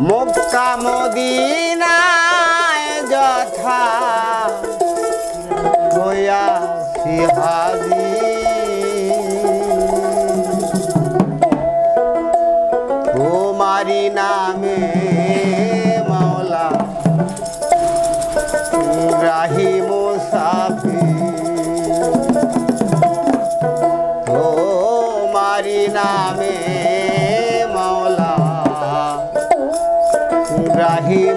মক্কা মদিনায় যথা হইয়া সিহাজি তোমারি নামে মাওলা রাহি রাহি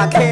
I can't.